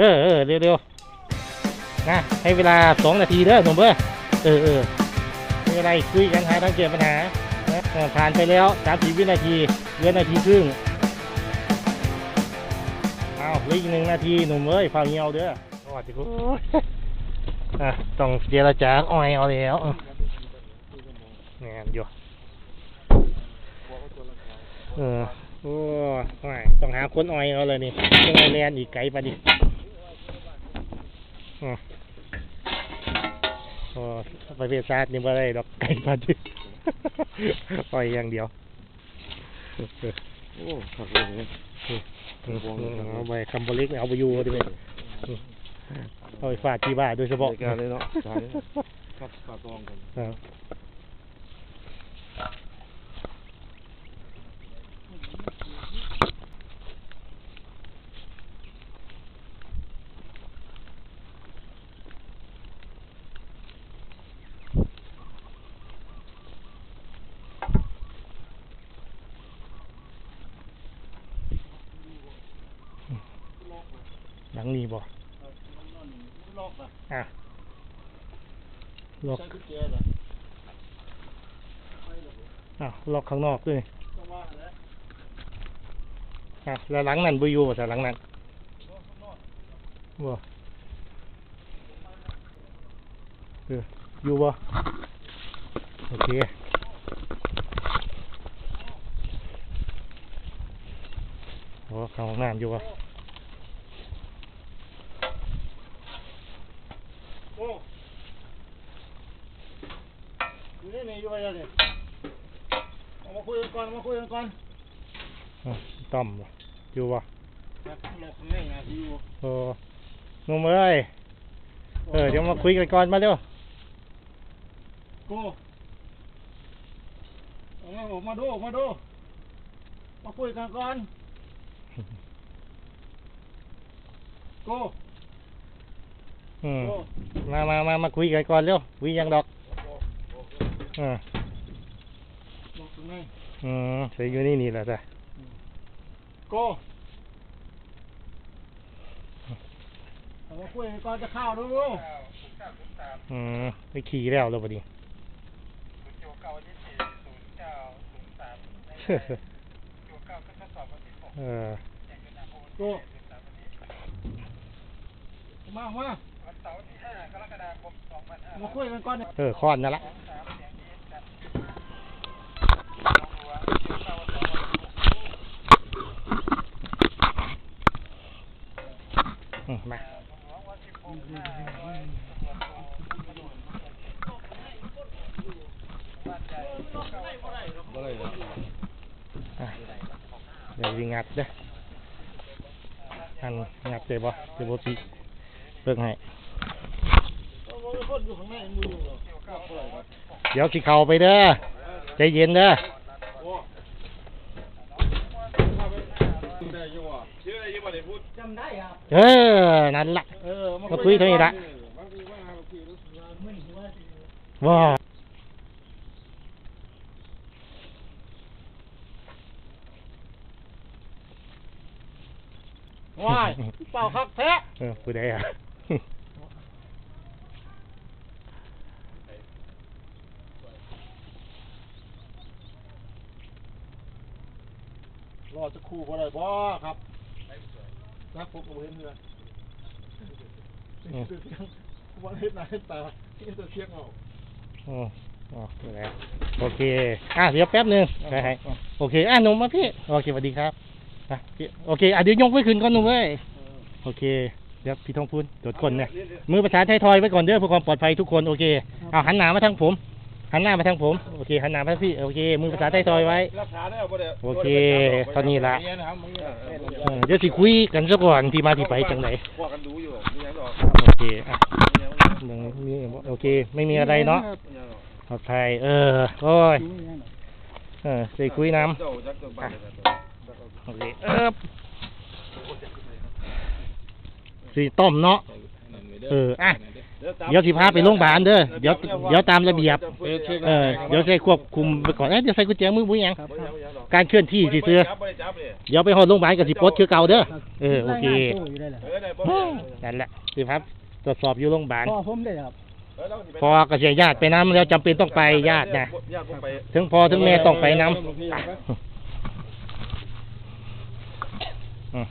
เออเออเร็วเร็วๆนะให้เวลาสองนาทีเด้อหนุ่มเบ้อเออเออไม่เป็นไรคุยกันหาทางแก้ปัญหานะเออผ่านไปแล้วสามสิบวินาทีเหลือนาทีครึ่งเอาเหลืออีกหนึ่งนาทีหนุ่มเอ้ยฟังเงียวเด้อสวัสดีครับอะต้องเจรจาอ้อยเอาแล้วเออแม่นอยู่เออโอ้ไม่ต้องหาคนอ้อยเอาเลยนี่ยังไงแลนอีกไกลไปดิอืมโอ้ ไปเวียดซาดนี่บ่ได้ดอกไก่พันธุ์ปล่อยอย่างเดียวโอ้ขักเลยเนี่ยอืมเอาไปคำบริกเอาไปอยู่ดิเว้ยอืมเอาไปฟาดที่บ้านโดยเฉพาะรายการเลยเนาะสายครับปาตองกัน ลังนี้บ่อะล็อกอะล็อกข้างนอกด้วยอะแล้วหลังนั้นบ่อยู่บ่แต่หลังนั้นบ่เอออยู่บ่โอเคโอ้เข้าห้องน้ำอยู่บ่ โอ้ อยู่นี่นี่อยู่ไปแล้วเนี่ยเอามาคุยกันก่อนเอามาคุยกันก่อนอะต้อมบ่อยู่บ่ครับหลอกข้างในนะที่อยู่โอ้หนุ่มเอ้ยเออเดี๋ยวมาคุยกันก่อนมาเร็วโก้เอามาออกมาดูออกมาดู มาคุยกันก่อนโก้อืมโก้มามามามาคุยกันก่อนเร็วคุยยังดอก อ่าหลอกข้างในอืมใส่อยู่นี่นี่แหละจ้ะโก้เอามาคุยกันก่อนจะเข้าดูดูอืมไปขี่แล้วแล้วพอดีเออโก้มามามาคุยกันก่อนเนี่ยเออคอนนั่นละอืมมา อะเดี๋ยววิงัดเด้ออันงัดเลยบ่เดี๋ยวบ่ปีเบิ่งให้เดี๋ยวสิเข้าไปเด้อใจเย็นเด้อได้ยังวะชื่ออะไรยังวะเดี๋ยวพูดจำ ได้ครับเออ นั่นละเออมาคุยเท่านี้ละว้าว้ายเปล่าคักแท้เออผู้ใดอะรอจะคู่บ่ได้บ่ครับ นักพบกับเห็นเรือวันเห็นหน้าเห็นตาเห็นแต่เสียงเอาอ๋ออ๋อผู้ใดโอเค อะ เดี๋ยวแป๊บหนึงได้ให้โอเค อะหนุ่มมาพี่ โอเคสวัสดีครับอะพี่โอเค อะเดี๋ยวยกไว้คืนก่อนหนุ่มเว้ยโอเค เดี๋ยวพี่ทองพูนตรวจคนเนี่ย มือประสานไทยทอยไว้ก่อนเด้อเพื่อความปลอดภัยทุกคน โอเค เอาหันหน้ามาทางผม หันหน้ามาทางผม โอเคหันหน้ามาทางพี่ โอเค มือประสานไทยทอยไว้ รักษาได้บ่ได้โอเคเท่านี้ละเมียนะครับมึงเนี่ยเออเดี๋ยวสิคุยกันซะก่อนที่มาที่ไปจังไหนพวกกันดูอยู่มีอย่างดอกโอเคอะมึงมีโอเค ไม่มีอะไรเนาะปลอดภัยเออ โอ้ย เออสิคุยน้ำ เจ้าจักเจ้าบ้านโอเคเอิบสีต้มเนาะ เออ อะ เดี๋ยวสิพาไปโรงพยาบาลเด้อเดี๋ยวเดี๋ยวตามระเบียบ เออเดี๋ยวใส่ควบคุมไปก่อนเอ้ยเดี๋ยวใส่กุญแจมือบุ้ยยังการเคลื่อนที่สิเสือเดี๋ยวไปหอดโรงพยาบาลกับสิปลดคือเก่าเด้อเออโอเคนั่นแหละสิครับตรวจสอบอยู่โรงพยาบาลพ่อผมได้ครับพอกระเสียญาติไปน้ำแล้วจำเป็นต้องไปญาตินะญาติผมไปถึงพอถึงแม่ต้องไปน้ำอืม